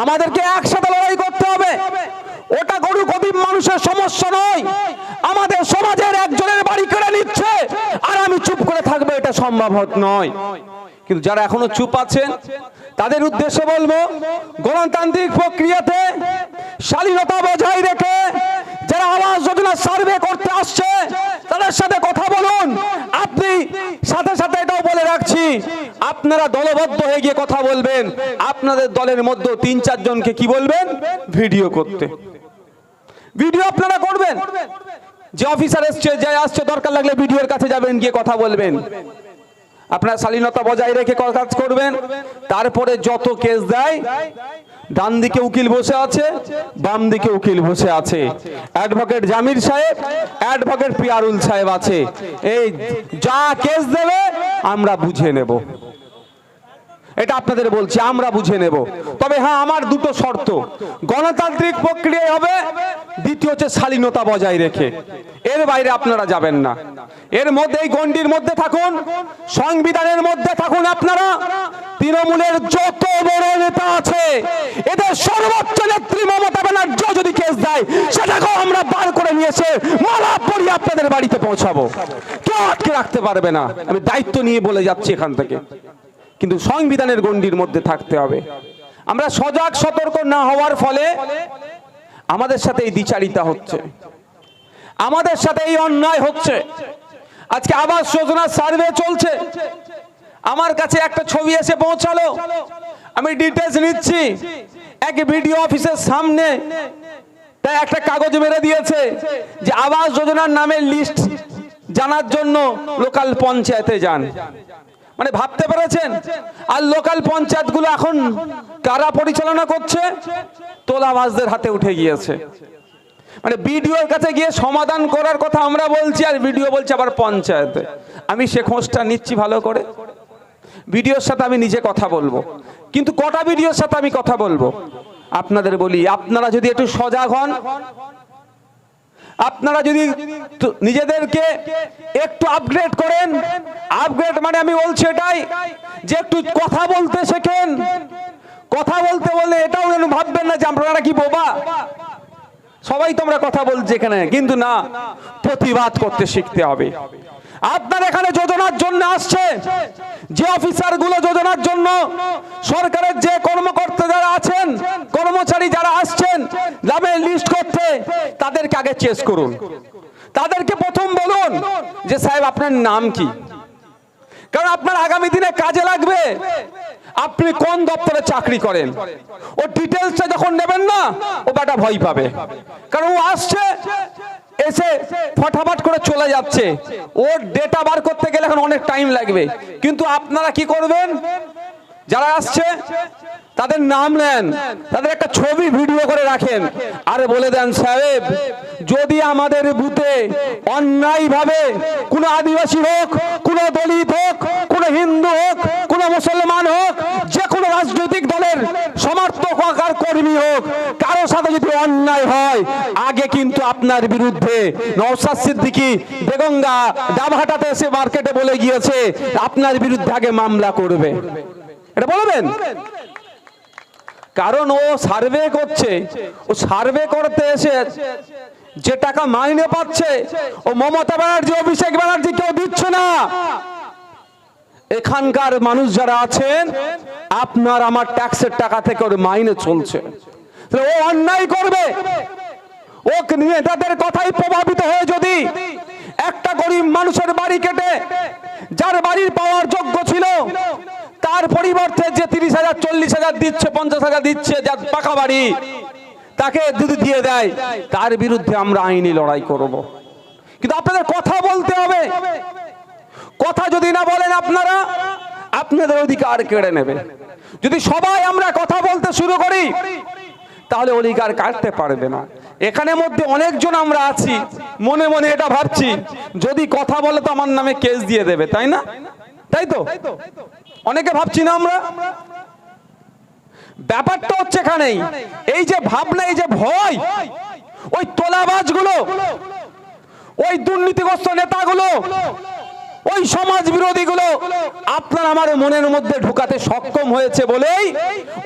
আমাদেরকে একসাথে লড়াই করতে হবে। ওটা গরু গরিব মানুষের সমস্যা নয়। আমাদের সমাজের একজনের বাড়ি কেড়ে নিচ্ছে, আর আমি চুপ করে থাকব, এটা সম্ভব নয়। কিন্তু যারা এখনও চুপ আছেন, তাদের উদ্দেশ্যে বলব, গণতান্ত্রিক প্রক্রিয়াতে শালীনতা বজায় রেখে যারা আবাস যোজনা সার্ভে করতে আসছে, তাদের সাথে কথা বলুন। আপনি সাথে সাথে রাখছি। আপনারা দলবদ্ধ হয়ে গিয়ে কথা বলবেন। আপনাদের দলের মধ্যে তিন, চারজনকে কি বলবেন? ভিডিও করতে। ভিডিও আপনারা করবেন। যে অফিসার এসছে, যে আসছে, দরকার লাগলে ভিডিওর কাছে যাবেন, গিয়ে কথা বলবেন। আপনার শালীনতা বজায় রেখে কাজ করবেন। তারপরে যত কেস দেয় ডান দিকে উকিল বসে আছে বাম দিকে উকিল বসে আছে। অ্যাডভোকেট জামির সাহেব অ্যাডভোকেট পিয়ারুল সাহেব আছে। এই যা কেস দেবে, আমরা বুঝে নেব। এটা আপনাদের বলছি, আমরা বুঝে নেব। তবে হ্যাঁ আমার দুটো শর্ত। গণতান্ত্রিক প্রক্রিয়ায় হবে, দ্বিতীয় হচ্ছে শালীনতা বজায় রেখে। এর বাইরে আপনারা যাবেন না। এর মধ্যে, এই গণ্ডির মধ্যে থাকুন, সংবিধানের মধ্যে থাকুন আপনারা। তৃণমূলের যত বড় নেতা আছে, এদের সর্বোচ্চ নেত্রী মমতা ব্যানার্জি যদি কেস দেয়, সেটাকেও আমরা বার করে নিয়ে এসে মালা পরিয়ে আপনাদের বাড়িতে পৌঁছাবো। কেউ আটকে রাখতে পারবে না। আমি দায়িত্ব নিয়ে বলে যাচ্ছি এখান থেকে। কিন্তু সংবিধানের গণ্ডির মধ্যে থাকতে হবে। আমরা সজাগ, সতর্ক না হওয়ার ফলে আমাদের সাথে এই দ্বিচারিতা হচ্ছে। আমাদের সাথে এই অন্যায় হচ্ছে। আজকে আবাস যোজনার সার্ভে চলছে। আমার কাছে একটা ছবি এসে পৌঁছালো। আমি ডিটেলস নিচ্ছি। এক ভিডিও অফিসের সামনে। তাই একটা কাগজ মেরে দিয়েছে যে আবাস যোজনার নামের লিস্ট জানার জন্য লোকাল পঞ্চায়েতে যান। মানে ভাবতে পেরেছেন? আর লোকাল পঞ্চায়েতগুলো এখন কারা পরিচালনা করছে? তোলাবাজদের হাতে উঠে গিয়েছে। মানে বিডিওর কাছে গিয়ে সমাধান করার কথা আমরা বলছি, আর বিডিও বলছে আবার পঞ্চায়েতে। আমি সে খোঁজটা নিচ্ছি ভালো করে। বিডিওর সাথে আমি নিজে কথা বলব। কিন্তু কটা বিডিওর সাথে আমি কথা বলব? আপনাদের বলি, আপনারা যদি একটু সজাগ হন আপনারা যদি নিজেদেরকে একটু আপগ্রেড করেন আপগ্রেড মানে আমি বলছি এটাই যে একটু কথা বলতে শেখেন। কথা বলতে বললে এটাও যেন ভাববেন না যে আপনারা কি বোবা। সবাই তোমরা কথা বলছে এখানে, কিন্তু না, প্রতিবাদ করতে শিখতে হবে। আপনার এখানে যোজনার জন্য আসছে। যে অফিসারগুলো যোজনার জন্য সরকারের যে কর্মকর্তা যারা আছেন, কর্মচারী যারা আসছেন, নামের লিস্ট করতে, তাদেরকে আগে চেস করুন। তাদেরকে প্রথম বলুন যে, সাহেব, আপনার নাম কি? কারণ আপনার আগামী দিনে কাজে লাগবে। আপনি কোন দপ্তরে চাকরি করেন? ও ডিটেলসটা যখন নেবেন না, ও বেটা ভয় পাবে। কারণ ও আসছে, এসে ফটাফট করে চলে যাচ্ছে। ওর ডেটা বার করতে গেলে এখন অনেক টাইম লাগবে। কিন্তু আপনারা কি করবেন? যারা আসছে তাদের নাম নেন, তাদের একটা ছবি ভিডিও করে রাখেন আরে বলে দেন, সাহেব, যদি আমাদের বুথে অন্যায় ভাবে কোনো আদিবাসী হোক, কোনো দলিত হোক, কোনো হিন্দু হোক, কোনো মুসলমান হোক, যে কোনো রাজনৈতিক দলের সমর্থক হোক আর কর্মী হোক, কারও সাথে যদি অন্যায় হয়, আগে কিন্তু আপনার বিরুদ্ধে নওসাদ সিদ্দিকি বেগঙ্গা ডাবহাটাতে এসে মার্কেটে বলে গিয়েছে, আপনার বিরুদ্ধে আগে মামলা করবে। এটা বলবেন? কারণ ও সার্ভে করছে। ও সার্ভে করতে এসে যে টাকা মাইনে পাচ্ছে, ও মমতা ব্যানার্জি, অভিষেক ব্যানার্জি কেউ দিচ্ছে না। এখানকার মানুষ যারা আছেন, আপনার আমার ট্যাক্সের টাকা থেকে ওর মাইনে চলছে। ও অন্যায় করবে। ও নেতাদের কথাই প্রভাবিত হয়ে যদি একটা গরিব মানুষের বাড়ি কেটে, যার বাড়ির পাওয়ার যোগ্য ছিল তার পরিবর্তে যে তিরিশ হাজার, চল্লিশ হাজার দিচ্ছে, পঞ্চাশ হাজার দিচ্ছে, যার পাকা বাড়ি, তাকে যদি দিয়ে দেয়, তার বিরুদ্ধে আমরা আইনি লড়াই করব। কিন্তু আপনাদের কথা বলতে হবে। কথা যদি না বলেন আপনারা, আপনাদের অধিকার কেড়ে নেবে। যদি সবাই আমরা কথা বলতে শুরু করি, তাহলে অধিকার কাটতে পারবে না। এখানে মধ্যে অনেকজন আমরা আছি, মনে মনে এটা ভাবছি, যদি কথা বলে তো আমার নামে কেস দিয়ে দেবে, তাই না? তাই তো? অনেকে ভাবছি না আমরা। ব্যাপারটা হচ্ছে এখানেই। এই যে ভাবনা, এই যে ভয়, ওই তোলাবাজগুলো, ওই দুর্নীতিগ্রস্ত নেতাগুলো, ওই সমাজ বিরোধীগুলো, আপনার আমার মনের মধ্যে ঢুকাতে সক্ষম হয়েছে বলেই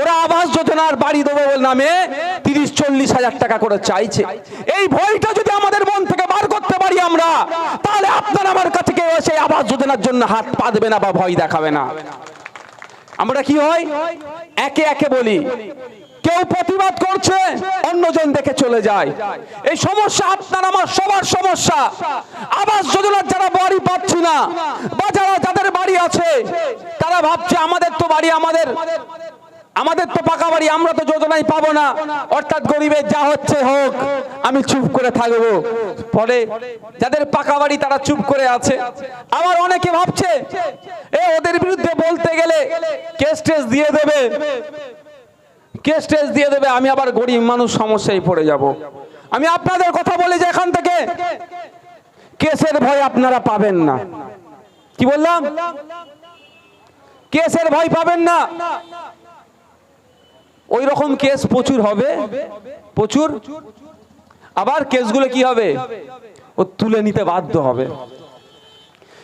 ওরা আবাস যোজনার বাড়ি দেবো নামে তিরিশ, চল্লিশ হাজার টাকা করে চাইছে। এই ভয়টা যদি আমাদের মন থেকে বার করতে পারি আমরা, তাহলে আপনার আমার কাছে কেউ এসে আবাস যোজনার জন্য হাত পাতবে না বা ভয় দেখাবে না। আমরা কি হয়? একে একে বলি, কেউ প্রতিবাদ করছে, অন্যজন দেখে চলে যায়। এই সমস্যা আপনার, আমার সবার সমস্যা। আবাস যোজনার যারা বাড়ি পাচ্ছি না, বা যারা, যাদের বাড়ি আছে, তারা ভাবছে আমাদের তো বাড়ি আমাদের। আমাদের তো পাকা বাড়ি, আমরা তো যোজনায় পাবো না। অর্থাৎ গরিবের যা হচ্ছে হোক, আমি চুপ করে থাকব। পরে যাদের পাকা বাড়ি, তারা চুপ করে আছে। আবার অনেকে ভাবছে, এ ওদের বিরুদ্ধে বলতে গেলে কেস টেস দিয়ে দেবে। কেস টেস দিয়ে দেবে, আমি আবার গরিব মানুষ সমস্যায় পড়ে যাব। আমি আপনাদের কথা বলি যে এখান থেকে, কেসের ভয় আপনারা পাবেন না। কি বললাম? কেসের ভয় পাবেন না। ওই রকম কেস প্রচুর হবে। প্রচুর। আবার কেসগুলো কি হবে? ও তুলে নিতে বাধ্য হবে।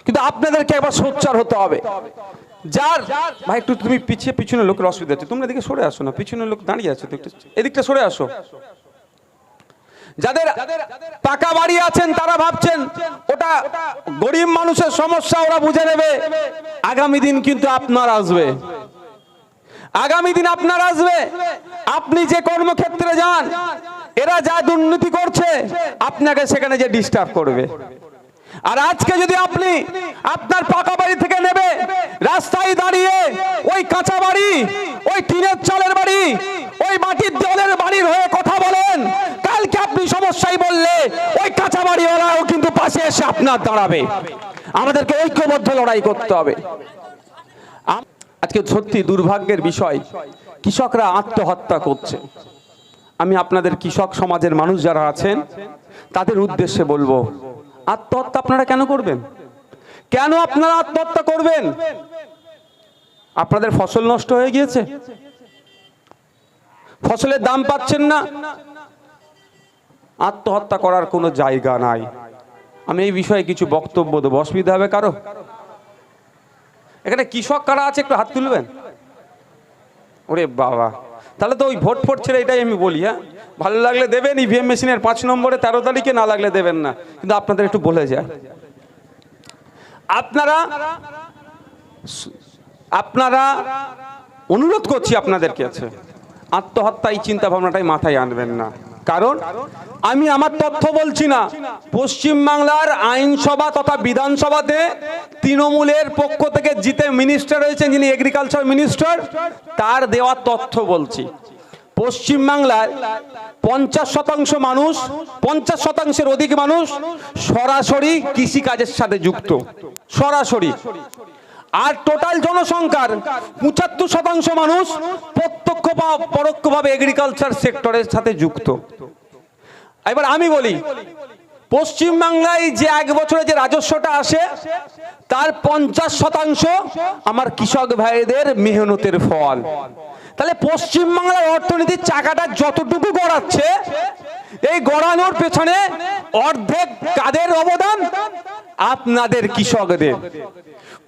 কিন্তু আপনাদেরকে একবার সোচ্চার হতে হবে। যার ভাই, একটু তুমি পিছিয়ে পিছনে লোকের অসুবিধা হচ্ছে। তোমরা এদিকে সরে আসো না পিছনে লোক দাঁড়িয়ে আছে এদিকটা সরে আসো। যাদের পাকা বাড়ি আছেন, তারা ভাবছেন, ওটা গরিব মানুষের সমস্যা, ওরা বুঝে নেবে। আগামী দিন কিন্তু আপনার আসবে। আগামী দিন আপনার আসবে। আপনি যে কর্মক্ষেত্রে যান, এরা যা দুর্নীতি করছে, আপনাকে সেখানে যে ডিস্টার্ব করবে। আর আজকে যদি আপনি আপনার পাকা বাড়ি থেকে নেবে, রাস্তায় দাঁড়িয়ে ওই কাঁচা বাড়ি, ওই টিনের চালের বাড়ি, ওই মাটির দেওয়ালের বাড়ির হয়ে কথা বলেন, কালকে আপনি সমস্যায় বললে ওই কাঁচা বাড়িওয়ালাও কিন্তু পাশে এসে আপনার দাঁড়াবে। আমাদেরকে ঐক্যবদ্ধ লড়াই করতে হবে। আজকে সত্যি দুর্ভাগ্যের বিষয়, কৃষকরা আত্মহত্যা করছে। আমি আপনাদের কৃষক সমাজের মানুষ যারা আছেন, তাদের উদ্দেশ্যে বলব, আত্মহত্যা আপনারা কেন করবেন? কেন আপনারা আত্মহত্যা করবেন? আপনাদের ফসল নষ্ট হয়ে গিয়েছে? ফসলের দাম পাচ্ছেন না? আত্মহত্যা করার কোনো জায়গা নাই। আমি এই বিষয়ে কিছু বক্তব্য দেবো। অসুবিধা হবে কারও? এখানে কৃষক কারা আছে একটু হাত তুলবেন? ওরে বাবা। তাহলে তো ওই ভোট ফোট ছেড়ে এটাই আমি বলি হ্যাঁ? ভালো লাগলে দেবেন ইভিএম মেশিনের পাঁচ নম্বরে তেরো তারিখে, না লাগলে দেবেন না। কিন্তু আপনাদের একটু বলে যায়। আপনারা আপনারা অনুরোধ করছি আপনাদেরকে আছে। আত্মহত্যা এই চিন্তা ভাবনাটাই মাথায় আনবেন না। কারণ আমি আমার তথ্য বলছি না। পশ্চিমবাংলার আইনসভা তথা বিধানসভাতে তৃণমূলের পক্ষ থেকে জিতে মিনিস্টার রয়েছেন যিনি এগ্রিকালচার মিনিস্টার তার দেওয়া তথ্য বলছি। পশ্চিমবাংলায় পঞ্চাশ শতাংশ মানুষ, পঞ্চাশ শতাংশের অধিক মানুষ সরাসরি কৃষিকাজের সাথে যুক্ত। সরাসরি। আর টোটাল জনসংখ্যার পঁচাত্তর শতাংশ মানুষ প্রত্যক্ষ বা পরোক্ষভাবে এগ্রিকালচার সেক্টরের সাথে যুক্ত। এবার আমি বলি, পশ্চিমবাংলায় যে এক বছরে যে রাজস্বটা আসে, তার পঞ্চাশ শতাংশ আমার কৃষক ভাইদের মেহনতের ফল। তাহলে পশ্চিমবাংলার অর্থনীতির চাকাটা যতটুকু গড়াচ্ছে, এই গড়ানোর পেছনে অর্ধেক কাদের অবদান? আপনাদের কৃষকদের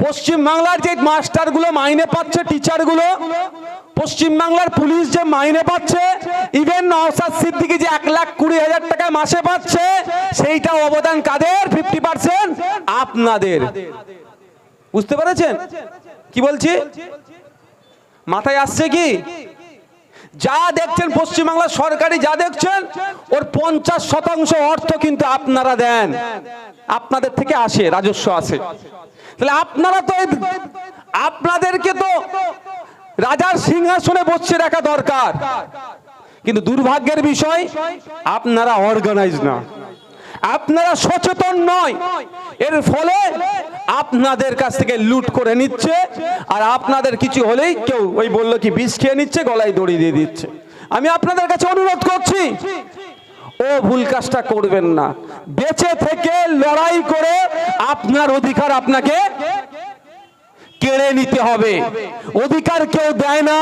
পশ্চিম বাংলার যে মাস্টারগুলো মাইনে পাচ্ছে, টিচারগুলো, পশ্চিম বাংলার পুলিশ যে মাইনে পাচ্ছে ইভেন নওসাদ সিদ্দিকি যে এক লাখ কুড়ি হাজার টাকা মাসে পাচ্ছে সেইটা অবদান কাদের? ফিফটি পার্সেন্ট আপনাদের। বুঝতে পেরেছেন? কি বলছি? মাথায় আসছে কি? যা দেখছেন পশ্চিমবাংলার সরকারি যা দেখছেন, ওর পঞ্চাশ শতাংশ অর্থ কিন্তু আপনারা দেন। আপনাদের থেকে আসে, রাজস্ব আসে তাহলে আপনারা তো আপনাদেরকে তো রাজার সিংহাসনে বসছে রাখা দরকার। কিন্তু দুর্ভাগ্যের বিষয়, আপনারা অর্গানাইজ না। আপনারা সচেতন নয়। এর ফলে আপনাদের কাছ থেকে লুট করে নিচ্ছে আর আপনাদের কিছু হলেই কেউ ওই বলল কি, বিষ খেয়ে নিচ্ছে, গলায় দড়ি দিয়ে দিচ্ছে। আমি আপনাদের কাছে অনুরোধ করছি, ও ভুল কাজটা করবেন না। বেঁচে থেকে লড়াই করে আপনার অধিকার আপনাকে কেড়ে নিতে হবে। অধিকার কেউ দেয় না,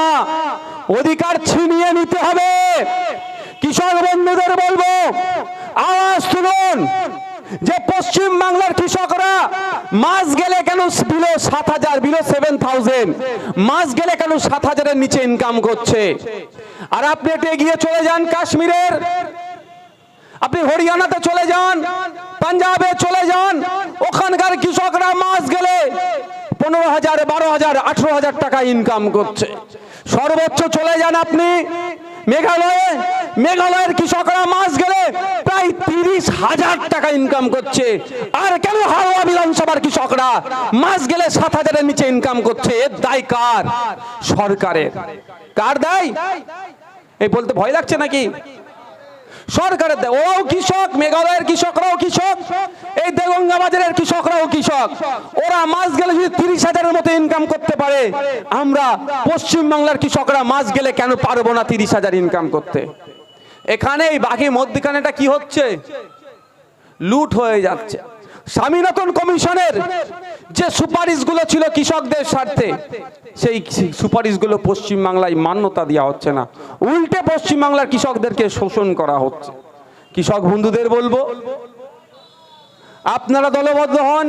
অধিকার ছিনিয়ে নিতে হবে। কৃষক বন্ধুদের বলব আওয়াজ তুলুন। যে পশ্চিম বাংলার কৃষকরা মাস গেলে কেন বিলো সাত হাজার, বিলো সেভেন থাউজেন্ড মাস গেলে কেন সাত হাজারের নিচে ইনকাম করছে? আর আপনি একটু এগিয়ে চলে যান কাশ্মীরের। আপনি হরিয়ানাতে চলে যান, পাঞ্জাবে চলে যান, ওখানকার কৃষকরা মাস গেলে পনেরো হাজার, বারো হাজার, আঠেরো হাজার টাকা ইনকাম করছে। সর্বোচ্চ চলে যান আপনি। মেঘালয়ে, মেঘালয়ের কৃষকরা মাস গেলে প্রায় তিরিশ হাজার টাকা ইনকাম করছে। আর কেন হাওড়া বিধানসভার কৃষকরা মাস গেলে সাত হাজারের নিচে ইনকাম করছে? এর দায় কার? সরকারের। কার দায়? এই বলতে ভয় লাগছে নাকি? সরকারের দেয় ওরাও কৃষক, মেঘালয়ের কৃষকরাও কৃষক, এই দেগঙ্গা বাজারের কৃষকরাও কৃষক। ওরা মাছ গেলে যদি তিরিশ হাজারের মতো ইনকাম করতে পারে, আমরা পশ্চিমবাংলার কৃষকরা মাছ গেলে কেন পারব না তিরিশ হাজার ইনকাম করতে? এখানে এই বাকি মধ্যখানেটা কি হচ্ছে? লুট হয়ে যাচ্ছে। স্বামীনাথন কমিশনের যে সুপারিশগুলো ছিল কৃষকদের স্বার্থে, সেই সুপারিশগুলো পশ্চিম বাংলায় মান্যতা দেওয়া হচ্ছে না। উল্টে পশ্চিম বাংলার কৃষকদেরকে শোষণ করা হচ্ছে। কৃষক বন্ধুদের বলব, আপনারা দলবদ্ধ হন,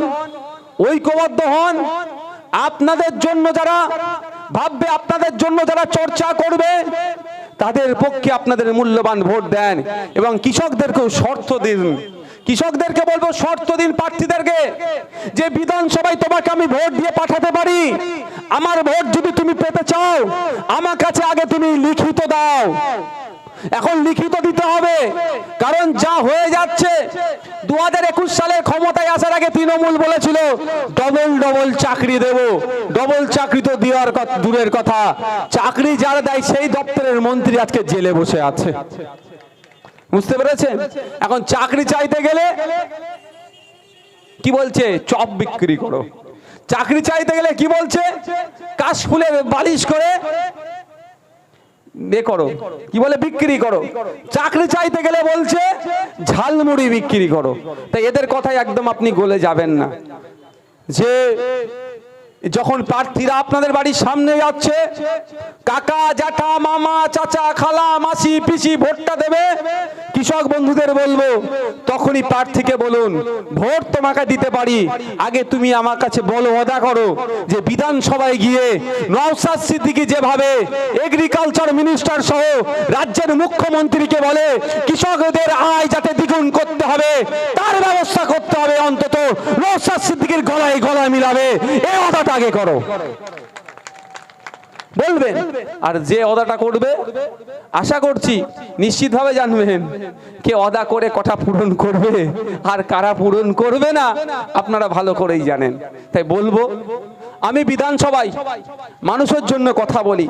ঐক্যবদ্ধ হন, আপনাদের জন্য যারা ভাববে, আপনাদের জন্য যারা চর্চা করবে, তাদের পক্ষে আপনাদের মূল্যবান ভোট দেন এবং কৃষকদেরকেও শর্ত দিন। কৃষকদেরকে বলব শর্ত দিন প্রার্থীদেরকে, যে বিধানসভায় তোমাকে আমি ভোট দিয়ে পাঠাতে পারি, আমার ভোট যদি তুমি পেতে চাও, আমার কাছে আগে তুমি লিখিত দাও। এখন লিখিত দিতে হবে, কারণ যা হয়ে যাচ্ছে দু হাজার একুশ সালের ক্ষমতায় আসার আগে তৃণমূল বলেছিল, ডবল ডবল চাকরি দেব, ডবল চাকরি তো দেওয়ার দূরের কথা। চাকরি যারা দেয়, সেই দপ্তরের মন্ত্রী আজকে জেলে বসে আছে। বুঝতে পেরেছেন? এখন চাকরি চাইতে গেলে কি বলছে? চপ বিক্রি করো। চাকরি চাইতে গেলে কি বলছে? কাশফুলের বালিশ করে এ করো। কি বলে? বিক্রি করো। চাকরি চাইতে গেলে বলছে, ঝালমুড়ি বিক্রি করো। তাই এদের কথাই একদম আপনি গলে যাবেন না। যে যখন প্রার্থীরা আপনাদের বাড়ির সামনে যাচ্ছে, কাকা, জ্যাঠা, মামা, চাচা, খালা, মাসি, পিসি, ভোটটা দেবে? কৃষক বন্ধুদের বলব, তখনই প্রার্থীকে বলুন, ভোট তোমাকে দিতে পারি। আগে তুমি আমার কাছে বলো, অদা করো যে বিধানসভায় গিয়ে নওসাদ সিদ্দিকি যেভাবে এগ্রিকালচার মিনিস্টার সহ রাজ্যের মুখ্যমন্ত্রীকে বলে, কৃষকদের আয় যাতে দ্বিগুণ করতে হবে, তার ব্যবস্থা করতে হবে অন্তত নওসাদ সিদ্দিকির গলায় গলায় মিলাবে। এই অদাটা আগে করো। বলবেন? আর যে অদাটা করবে, আশা করছি নিশ্চিতভাবে জানবেন কে অদা করে কটা পূরণ করবে আর কারা পূরণ করবে না, আপনারা ভালো করেই জানেন। তাই বলব, আমি বিধানসভায় মানুষের জন্য কথা বলি।